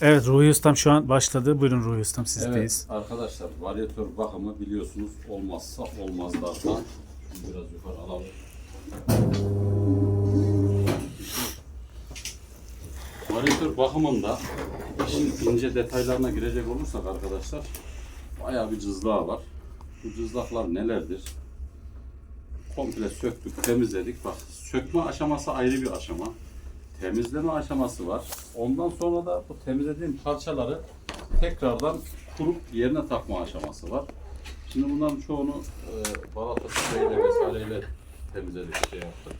Evet Ruhi Ustam şu an başladı. Buyurun Ruhi Ustam sizdeyiz. Evet arkadaşlar varyatör bakımı biliyorsunuz olmazsa olmazlardan. Biraz yukarı alalım. Varyatör bakımında işin ince detaylarına girecek olursak arkadaşlar bayağı bir cızlağı var. Bu cızlaklar nelerdir? Komple söktük, temizledik. Bak sökme aşaması ayrı bir aşama. Temizleme aşaması var. Ondan sonra da bu temizlediğim parçaları tekrardan kurup yerine takma aşaması var. Şimdi bunların çoğunu e, balata spreyle vesaireyle temizledik, şey yaptık.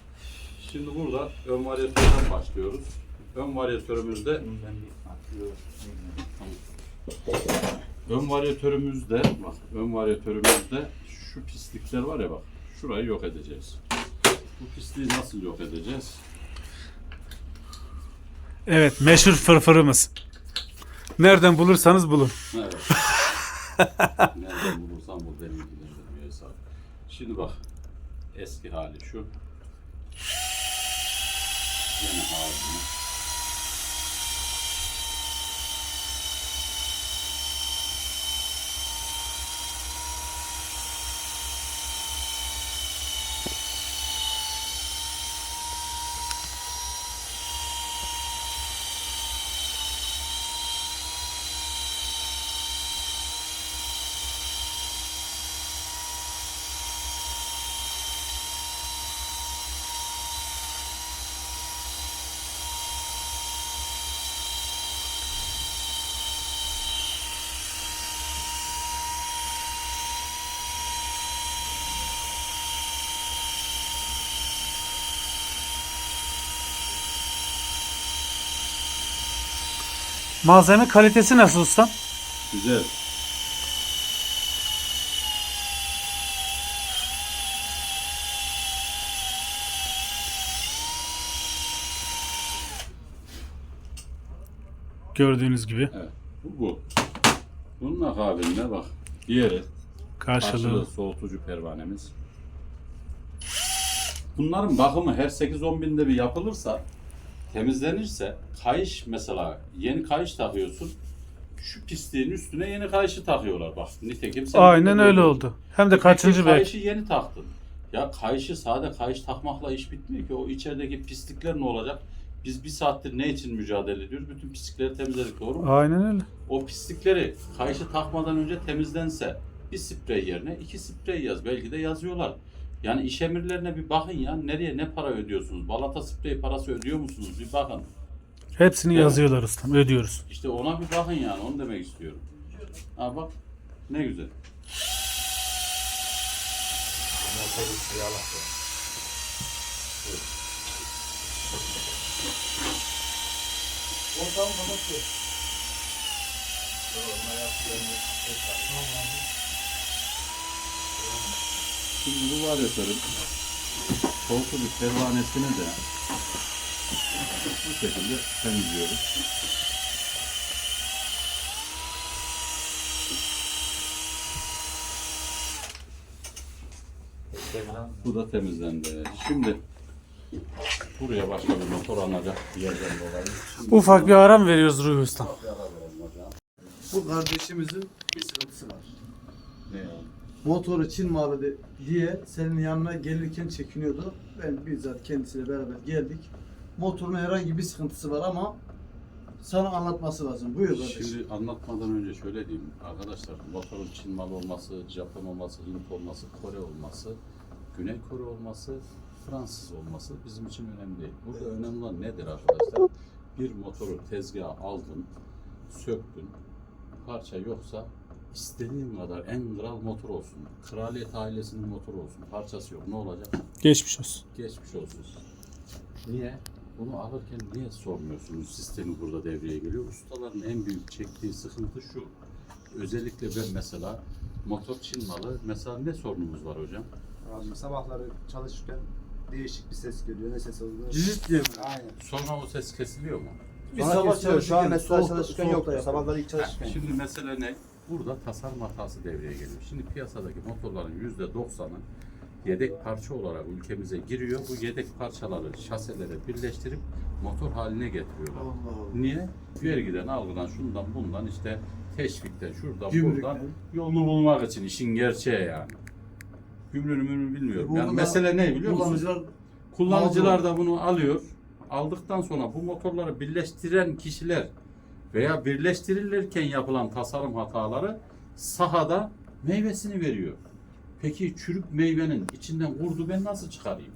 Şimdi burada ön varyatörden başlıyoruz. Ön varyatörümüzde ön varyatörümüzde bak ön varyatörümüzde şu pislikler var ya bak şurayı yok edeceğiz. Bu pisliği nasıl yok edeceğiz? Evet meşhur fırfırımız. Nereden bulursanız bulun. Evet. Nereden bulursan bul beni ilgilendirmiyor hesap. Şimdi bak eski hali şu. Yeni hali. Malzeme kalitesi nasıl ustam? Güzel. Gördüğünüz gibi Evet. Bu bu. Bunun akabinde bak. Diğeri karşılığı. karşılığı soğutucu pervanemiz. Bunların bakımı her 8-10 binde bir yapılırsa temizlenirse kayış mesela yeni kayış takıyorsun şu pisliğin üstüne yeni kayışı takıyorlar bak nitekim sen Aynen öyle oldu. Hem de kaçıncı belki. Kayışı yeni taktın. Ya kayışı sade kayış takmakla iş bitmiyor ki. O içerideki pislikler ne olacak? Biz bir saattir ne için mücadele ediyoruz? Bütün pislikleri temizledik doğru mu? Aynen öyle. O pislikleri kayışı takmadan önce temizlense bir sprey yerine iki sprey yaz. Belki de yazıyorlar. Yani iş emirlerine bir bakın ya. Nereye ne para ödüyorsunuz? Balata sprey parası ödüyor musunuz? Bir bakın. Hepsini Evet. yazıyorlar ustam. Ödüyoruz. İşte ona bir bakın yani. Onu demek istiyorum. Ha bak. Ne güzel. Şimdi bu varyatörün soğutucu pervanesini de bu şekilde temizliyoruz. Bu da temizlendi. Şimdi buraya başka bir motor alacak bir yerden dolayı. Şimdi Ufak bir aram veriyoruz Ruhi ustam. Bu kardeşimizin bir sıkıntısı var. Ne yani? Motoru Çin malı diye senin yanına gelirken çekiniyordu. Ben bizzat kendisiyle beraber geldik. Motorun herhangi bir sıkıntısı var ama sana anlatması lazım. Buyur kardeşim. Şimdi anlatmadan önce şöyle diyeyim. Arkadaşlar motorun Çin malı olması, Japon olması, Hint olması, Kore olması, Güney Kore olması, Fransız olması bizim için önemli değil. Burada önemli olan nedir arkadaşlar? Bir motoru tezgaha aldın, söktün, parça yoksa istediğin kadar en kral motor olsun. Kraliyet ailesinin motoru olsun. Parçası yok. Ne olacak? Geçmiş olsun. Geçmiş olsun. Niye? Bunu alırken niye sormuyorsunuz? Sistemi burada devreye geliyor. Ustaların en büyük çektiği sıkıntı şu. Özellikle ben mesela motor Çin malı. Mesela ne sorunumuz var hocam? Abi sabahları çalışırken değişik bir ses geliyor. Ne ses olduğunu. Cicit diye mi? Aynen. Sonra o ses kesiliyor mu? Biz sabah kesiyor. Şu an çalışırken mesela soğuk- çalışırken soğuk yok. da yapıyor. Sabahları ilk çalışırken. Şimdi mesele ne? Burada tasarım hatası devreye geliyor. Şimdi piyasadaki motorların yüzde doksanı yedek parça olarak ülkemize giriyor. Bu yedek parçaları şaselere birleştirip motor haline getiriyorlar. Allah Allah. Niye? Vergiden, algıdan, şundan, bundan işte teşvikten, şuradan, Gümrükten. buradan yolunu bulmak için işin gerçeği yani. Gümrünü mümrünü bilmiyorum. Burada Yani mesele ne biliyor musun? Kullanıcılar Kullanıcılar da bunu alıyor. Aldıktan sonra bu motorları birleştiren kişiler veya birleştirilirken yapılan tasarım hataları sahada meyvesini veriyor. Peki çürük meyvenin içinden kurdu ben nasıl çıkarayım?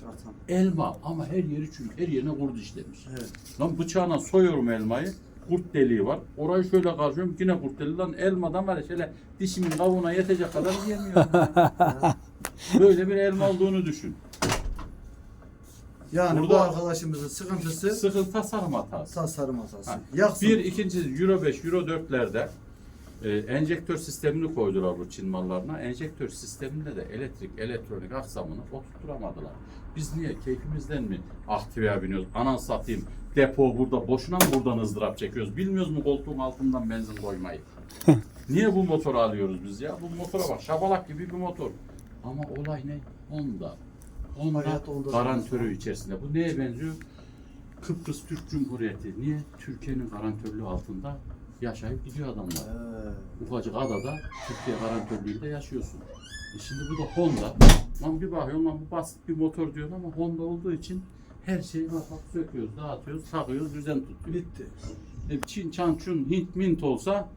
Çaratan. Elma ama her yeri çürük, her yerine kurdu işlemiş. Evet. Lan bıçağına soyuyorum elmayı, kurt deliği var. Orayı şöyle kazıyorum, yine kurt deliği. Lan elmadan var ya şöyle dişimin kavuğuna yetecek kadar yiyemiyorum. ya. Böyle bir elma olduğunu düşün. Yani bu Burada- arkadaşımızın sıkıntısı Sıkıntı tasarım hatası. tasarım hatası. Ha, Yaksın. Bir, ikinci Euro 5, Euro 4'lerde e, enjektör sistemini koydular bu Çin mallarına. Enjektör sisteminde de elektrik, elektronik aksamını oturtturamadılar. Biz niye? Keyfimizden mi aktiveye biniyoruz? Anan satayım. Depo burada. Boşuna mı buradan ızdırap çekiyoruz? Bilmiyoruz mu koltuğun altından benzin koymayı? niye bu motoru alıyoruz biz ya? Bu motora bak. Şabalak gibi bir motor. Ama olay ne? Honda. Honda Hayat garantörü içerisinde. Bu neye benziyor? Kıbrıs Türk Cumhuriyeti. Niye? Türkiye'nin garantörlüğü altında yaşayıp gidiyor adamlar. Ee, Ufacık adada Türkiye garantörlüğünde yaşıyorsun. E şimdi bu da Honda. Lan bir bakıyorsun lan bu basit bir motor diyor ama Honda olduğu için her şeyi bak söküyoruz, dağıtıyoruz, takıyoruz, düzen tutuyor. bitti. E, Çin, Çan, Çun, Hint, Mint olsa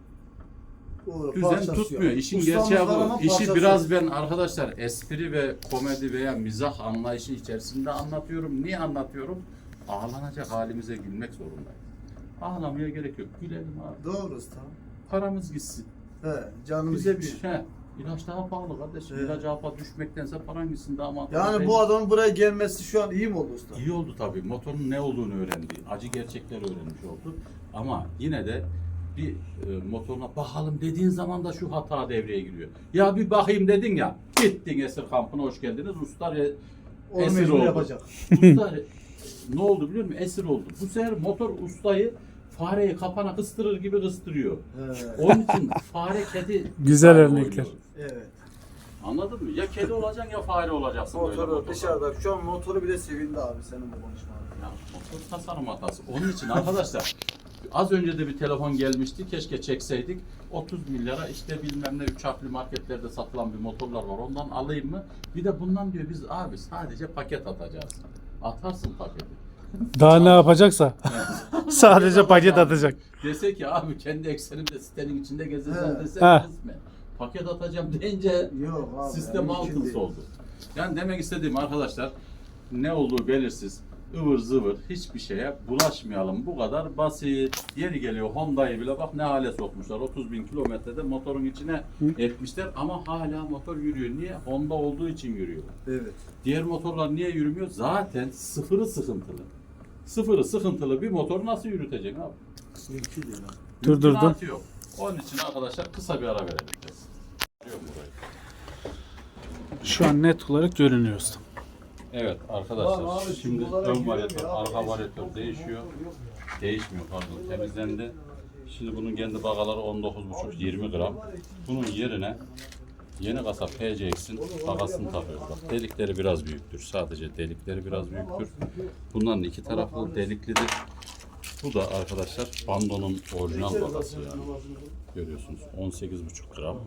O düzen parçası tutmuyor. yok. İşin Ustamız gerçeği ama bu. İşi parçası biraz ben arkadaşlar espri ve komedi veya mizah anlayışı içerisinde anlatıyorum. Niye anlatıyorum? Ağlanacak halimize gülmek zorundayız. Ağlamaya gerek yok. Gülelim abi. Doğru usta. Paramız gitsin. He, canımız Bize bir gitti. şey. İlaç daha pahalı kardeşim. Evet. İlaç alfa düşmektense paran gitsin daha mantıklı. Yani bu adamın buraya gelmesi şu an iyi mi oldu usta? İyi oldu tabii. Motorun ne olduğunu öğrendi. Acı gerçekleri öğrenmiş oldu. Ama yine de bir e, motoruna bakalım dediğin zaman da şu hata devreye giriyor. Ya bir bakayım dedin ya. Gittin esir kampına hoş geldiniz. Usta re- Onu esir oldu. yapacak. Usta re- ne oldu biliyor musun? Esir oldu. Bu sefer motor ustayı fareyi kapana kıstırır gibi kıstırıyor. He, Onun için fare kedi Güzel örnekler. evet. Anladın mı? Ya kedi olacaksın ya fare olacaksın böyle Motoru motorda. dışarıda. Şu an motoru bile sevindi abi senin bu konuşmanı. Ya, motor tasarım hatası. Onun için arkadaşlar az önce de bir telefon gelmişti. Keşke çekseydik. 30 milyara işte bilmem ne üç harfli marketlerde satılan bir motorlar var. Ondan alayım mı? Bir de bundan diyor biz abi sadece paket atacağız. Atarsın paketi. Daha ne yapacaksa sadece paket atacak. Dese ki abi kendi eksenimde sitenin içinde gezeceğim dese He. mi? Paket atacağım deyince Yok abi. sistem yani mümkün değil. oldu. Yani demek istediğim arkadaşlar ne olduğu belirsiz ıvır zıvır hiçbir şeye bulaşmayalım. Bu kadar basit. Yeri geliyor Honda'yı bile bak ne hale sokmuşlar. 30 bin kilometrede motorun içine etmişler ama hala motor yürüyor. Niye? Honda olduğu için yürüyor. Evet. Diğer motorlar niye yürümüyor? Zaten sıfırı sıkıntılı. Sıfırı sıkıntılı bir motor nasıl yürütecek abi? Mümkün değil abi. Durdurdum. Yok. Onun için arkadaşlar kısa bir ara burayı. Şu an net olarak görünüyor usta. Evet arkadaşlar şimdi ön varyatör, ya. arka varyatör değişiyor. Değişmiyor pardon temizlendi. Şimdi bunun kendi bagaları 19,5-20 gram. Bunun yerine yeni kasa PCX'in bagasını takıyoruz. Bak delikleri biraz büyüktür. Sadece delikleri biraz büyüktür. Bunların iki taraflı deliklidir. Bu da arkadaşlar bandonun orijinal bagası yani. Görüyorsunuz 18,5 gram.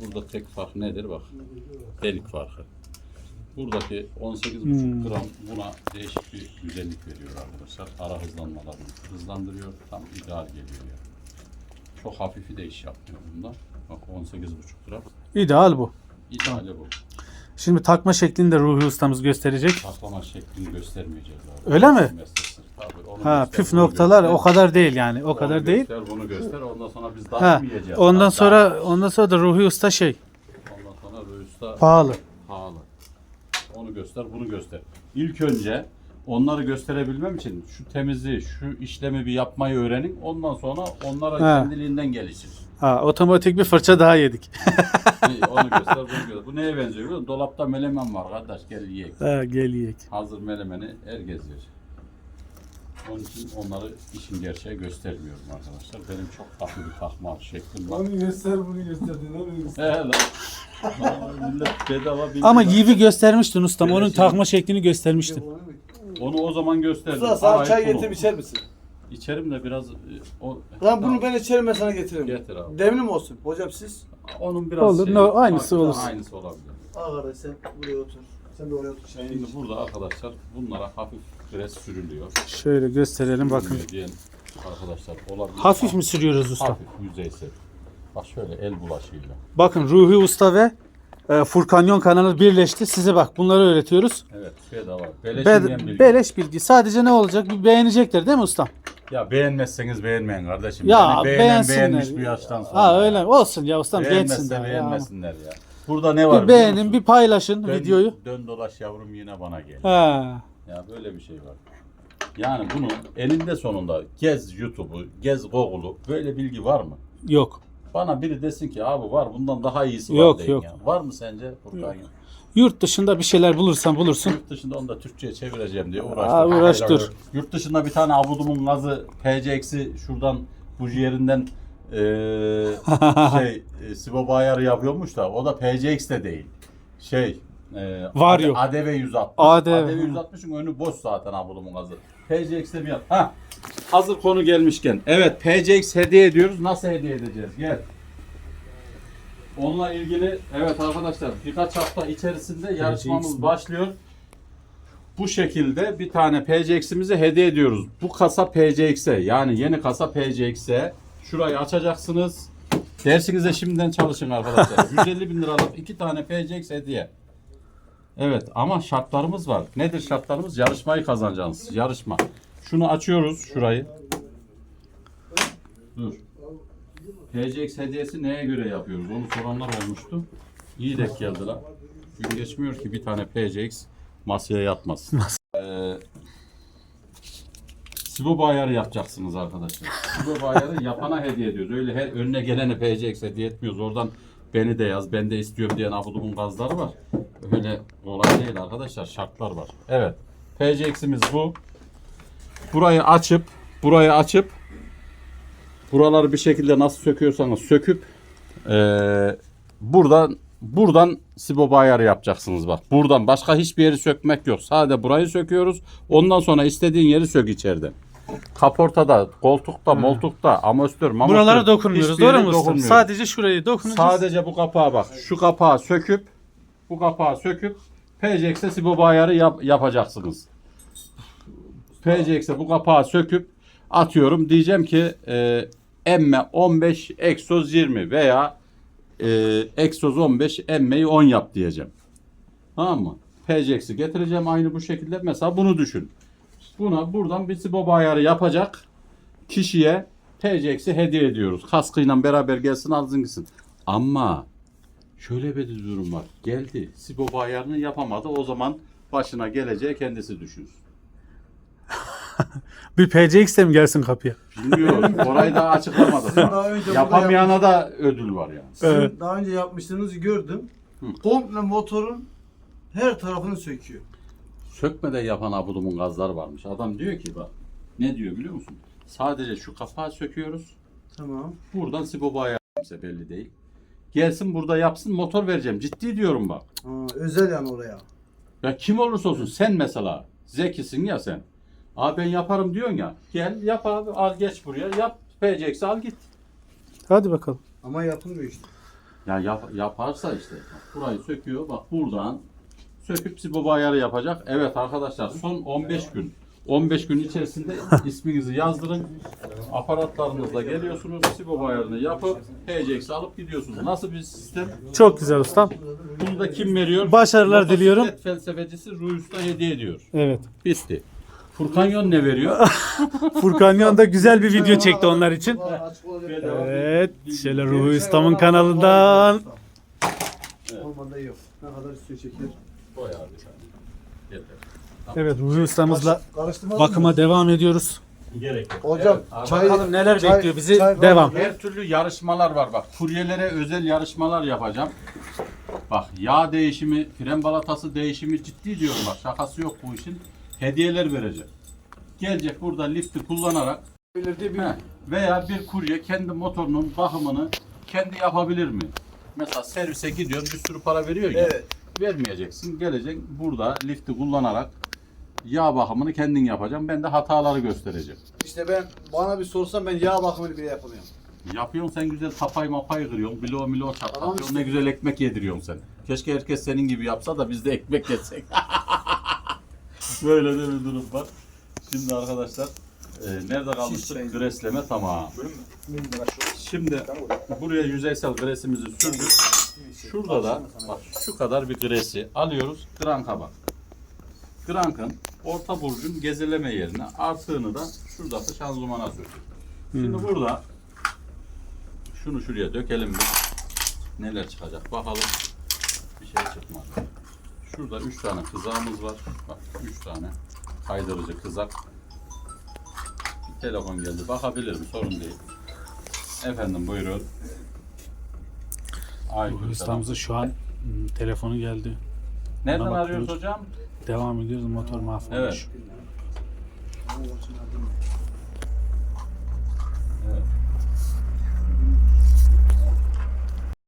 Burada tek fark nedir bak. Delik farkı. Buradaki 18,5 Hmm. gram buna değişik bir güzellik veriyor arkadaşlar. Ara hızlanmalarını hızlandırıyor. Tam ideal geliyor yani. Çok hafifi de iş yapmıyor bunda. Bak 18,5 gram. İdeal bu. İdeali bu. Şimdi takma şeklini de Ruhi ustamız gösterecek. Saklama şeklini göstermeyeceğiz abi. Öyle mi? Tabii, Ha göster, püf noktalar göster. o kadar değil yani. O Onu kadar değil. Göster, bunu göster. Ondan sonra biz Ha. takmayacağız. Ondan Hatta sonra ondan sonra da Ruhi usta şey Ondan sonra Rüsta pahalı. pahalı. Onu göster, bunu göster. İlk önce onları gösterebilmem için şu temizliği, şu işlemi bir yapmayı öğrenin. Ondan sonra onlara Ha. kendiliğinden gelişir. Ha otomatik bir fırça daha yedik. Onu göster, bunu göster. Bu neye benziyor biliyor musun? Dolapta melemen var kardeş gel yiyek. ha gel yiyek. Hazır melemeni herkes yer. Onun için onları işin gerçeği göstermiyorum arkadaşlar. Benim çok tatlı bir takma şeklim var. Onu göster bunu göster. He lan. Millet bedava bilgi Ama var. yivi göstermiştin ustam. Onun şey- takma şeklini göstermiştin. Onu o zaman gösterdim. Usta sana Aa, çay bunu. getirip içer misin? İçerim de biraz e, o Lan bunu ben içerim ben sana getiririm. Getir abi. Demli mi olsun? Hocam siz? onun biraz Olur, şey, no, aynısı farklı, olursun. Aynısı olabilir. Al kardeş sen buraya otur. Sen de oraya otur. Çayını Şimdi burada arkadaşlar bunlara hafif gres sürülüyor. Şöyle gösterelim bakın. Sürülüyor diyen arkadaşlar olabilir. Hafif mi sürüyoruz usta? Hafif yüzeysel. Bak şöyle el bulaşıyla. Bakın Ruhi Usta ve e, Furkanyon kanalı birleşti. Size bak bunları öğretiyoruz. Evet şey de var. Beleş Be- bilgi. beleş bilgi. Sadece ne olacak? Bir beğenecekler değil mi ustam? Ya beğenmezseniz beğenmeyin kardeşim. Ya Yani beğenen beğensinler. beğenmiş bu yaştan sonra. Ha öyle? Olsun ya ustam Beğenmezse geçsinler ya. beğenmesinler ya. Burada ne var? Bir beğenin, bir paylaşın Dön- videoyu. Dön dolaş yavrum yine bana gel. Ha. Ya böyle bir şey var. Yani bunu elinde sonunda gez YouTube'u, gez Google'u böyle bilgi var mı? Yok. Bana biri desin ki abi var bundan daha iyisi var Yok, deyin yok. ya. Var mı sence Furkan? Yurt dışında bir şeyler bulursan bulursun. Yurt dışında onu da Türkçe'ye çevireceğim diye Aa, uğraştım. uğraş dur. Yurt dışında bir tane abudumun gazı PCX'i şuradan buji yerinden eee şey e, Sibo ayarı yapıyormuş da o da PCX de değil. Şey eee Var yok. ADV 160. ADV. ADV 160'ın önü boş zaten abudumun gazı. PCX'de bir yap. Ha. Hazır konu gelmişken. Evet PCX hediye ediyoruz. Nasıl hediye edeceğiz? Gel. Onunla ilgili evet arkadaşlar birkaç hafta içerisinde yarışmamız mi? başlıyor. Bu şekilde bir tane PCX'imizi hediye ediyoruz. Bu kasa PCX'e yani yeni kasa PCX'e şurayı açacaksınız. Dersinize şimdiden çalışın arkadaşlar. 150 bin liralık iki tane PCX hediye. Evet ama şartlarımız var. Nedir şartlarımız? Yarışmayı kazanacaksınız. Yarışma. Şunu açıyoruz şurayı. Dur. PCX hediyesi neye göre yapıyoruz? Onu soranlar olmuştu. İyi denk geldiler. Gün geçmiyor ki bir tane PCX masaya yatmasın. ee, Sibo ayarı yapacaksınız arkadaşlar. Sibo ayarı yapana hediye ediyoruz. Öyle her önüne gelene PCX hediye etmiyoruz. Oradan beni de yaz, ben de istiyorum diyen abudumun gazları var. Öyle kolay değil arkadaşlar. Şartlar var. Evet. PCX'imiz bu. Burayı açıp, burayı açıp buraları bir şekilde nasıl söküyorsanız söküp eee, buradan buradan sibo ayarı yapacaksınız bak. Buradan başka hiçbir yeri sökmek yok. Sadece burayı söküyoruz. Ondan sonra istediğin yeri sök içeride. Kaportada, koltukta, moltukta, amortisör, mamortisör. Buralara dokunmuyoruz. Doğru mu dokunmuyoruz. Sadece şurayı dokunacağız. Sadece bu kapağı bak. Şu kapağı söküp bu kapağı söküp PCX'e sibo ayarı yap- yapacaksınız. PCX'e bu kapağı söküp atıyorum diyeceğim ki e, emme 15 egzoz 20 veya e, egzoz 15 emmeyi 10 yap diyeceğim. Tamam mı? PCX'i getireceğim aynı bu şekilde. Mesela bunu düşün. Buna buradan bir sibo ayarı yapacak kişiye PCX'i hediye ediyoruz. Kaskıyla beraber gelsin alsın gitsin. Ama şöyle bir durum var. Geldi. Sibo ayarını yapamadı. O zaman başına geleceği kendisi düşünsün. Bir PCX de mi gelsin kapıya? Bilmiyorum. Orayı daha açıklamadı. Daha önce burada Yapamayana da ödül var yani. Sizin Evet. daha önce yapmıştığınızı gördüm. Hı. Komple motorun her tarafını söküyor. Sökmeden yapan abudumun gazları varmış. Adam diyor ki bak ne diyor biliyor musun? Sadece şu kapağı söküyoruz. Tamam. Buradan Sibo ayağı kimse belli değil. Gelsin burada yapsın motor vereceğim. Ciddi diyorum bak. Ha, özel yani oraya. Ya kim olursa olsun sen mesela zekisin ya sen. Abi ben yaparım diyorsun ya. Gel yap abi al geç buraya yap. PCX'i al git. Hadi bakalım. Ama yapılmıyor işte. Ya yap, yaparsa işte. Bak, burayı söküyor. Bak buradan söküp Sibo ayarı yapacak. Evet arkadaşlar son 15 gün. 15 gün içerisinde isminizi yazdırın. Aparatlarınızla geliyorsunuz. Sibo ayarını yapıp PCX'i alıp gidiyorsunuz. Nasıl bir sistem? Çok güzel ustam. Bunu da kim veriyor? Başarılar Motosiklet diliyorum. felsefecisi Ruhi Usta hediye ediyor. Evet. Bitti. Furkan Yon ne veriyor? Furkan Yan da güzel bir video çekti onlar için. Evet. Şöyle Ruhi Ustam'ın kanalından. Olmadı yok. Ne kadar istiyor şeker. Koy abi sen. Yeter. Evet Ruhi Ustam'ızla Karıştırmadın bakıma mı? devam ediyoruz. Gerek yok. Hocam Evet, çay, Bakalım neler çay- bekliyor bizi. çay var Devam. Her türlü yarışmalar var bak. Kuryelere özel yarışmalar yapacağım. Bak yağ değişimi, fren balatası değişimi ciddi diyorum bak. Şakası yok bu işin. Hediyeler vereceğim. Gelecek burada lifti kullanarak Belirdiği bir veya bir kurye kendi motorunun bakımını kendi yapabilir mi? Mesela servise gidiyorsun bir sürü para veriyor ya. Evet. Vermeyeceksin. Geleceksin burada lifti kullanarak yağ bakımını kendin yapacaksın. Ben de hataları göstereceğim. İşte ben bana bir sorsan ben yağ bakımını bile yapamıyorum. Yapıyorsun sen güzel tapay mapay kırıyorsun. Bilo milo çatlatıyorsun. işte. Ne güzel ekmek yediriyorsun sen. Keşke herkes senin gibi yapsa da biz de ekmek yetsek. Böyle de bir durum var. Şimdi arkadaşlar e, nerede kalmıştık? Gresleme tamam. Şimdi buraya yüzeysel gresimizi sürdük. Şurada da bak şu kadar bir gresi alıyoruz. Granka bak. Grankın orta burcun gezeleme yerine artığını da şuradaki şanzımana sürdük. Şimdi burada şunu şuraya dökelim bir. Neler çıkacak bakalım. Bir şey çıkmadı. Şurada üç tane kızağımız var. Bak üç tane kaydırıcı kızak. Bir telefon geldi. Bakabilirim sorun değil. Efendim buyurun. Ay, Ustamızın şu an hmm, telefonu geldi. Nereden Ona arıyoruz bakıyoruz. hocam? Devam ediyoruz. Motor mahvolmuş. Evet. Evet.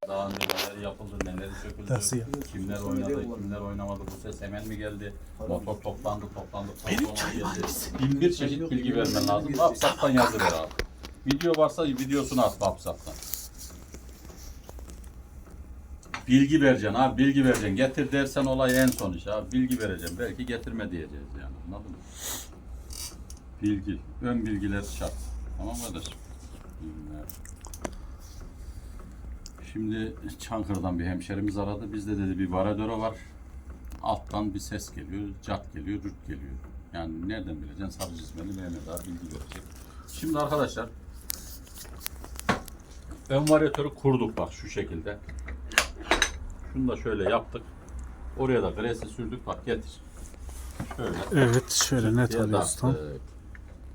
Daha önce neler yapıldı, neler söküldü, Nasıl ya? kimler oynadı, kimler oynamadı, bu ses hemen mi geldi, motor toplandı, toplandı, toplandı geldi. Bin bir çeşit bilgi vermen lazım. WhatsApp'tan yazı ver abi. Video varsa videosunu at WhatsApp'tan. Bilgi vereceksin abi, bilgi vereceksin. Getir dersen olay en son iş abi. Bilgi vereceğim. Belki getirme diyeceğiz yani. Anladın mı? Bilgi. Ön bilgiler şart. Tamam kardeşim? Bilgiler. Şimdi Çankırı'dan bir hemşerimiz aradı. Bizde dedi bir varadöre var. Alttan bir ses geliyor. Cat geliyor, rüt geliyor. Yani nereden bileceksin? Sarı çizmeli Mehmet abi bilgi verecek. Şimdi arkadaşlar ön varyatörü kurduk bak şu şekilde. Şunu da şöyle yaptık. Oraya da gresi sürdük. Bak getir. Şöyle. Evet şöyle net alıyoruz tam.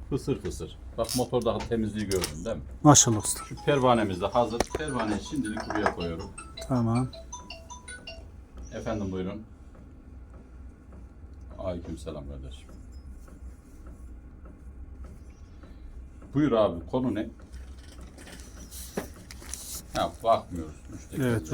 Fısır fısır. Bak motordaki temizliği gördün değil mi? Maşallah usta. Şu pervanemiz de hazır. Pervaneyi şimdilik buraya koyuyorum. Tamam. Efendim buyurun. Aleyküm selam kardeşim. Buyur abi konu ne? Ha bakmıyoruz. Müşteri Evet.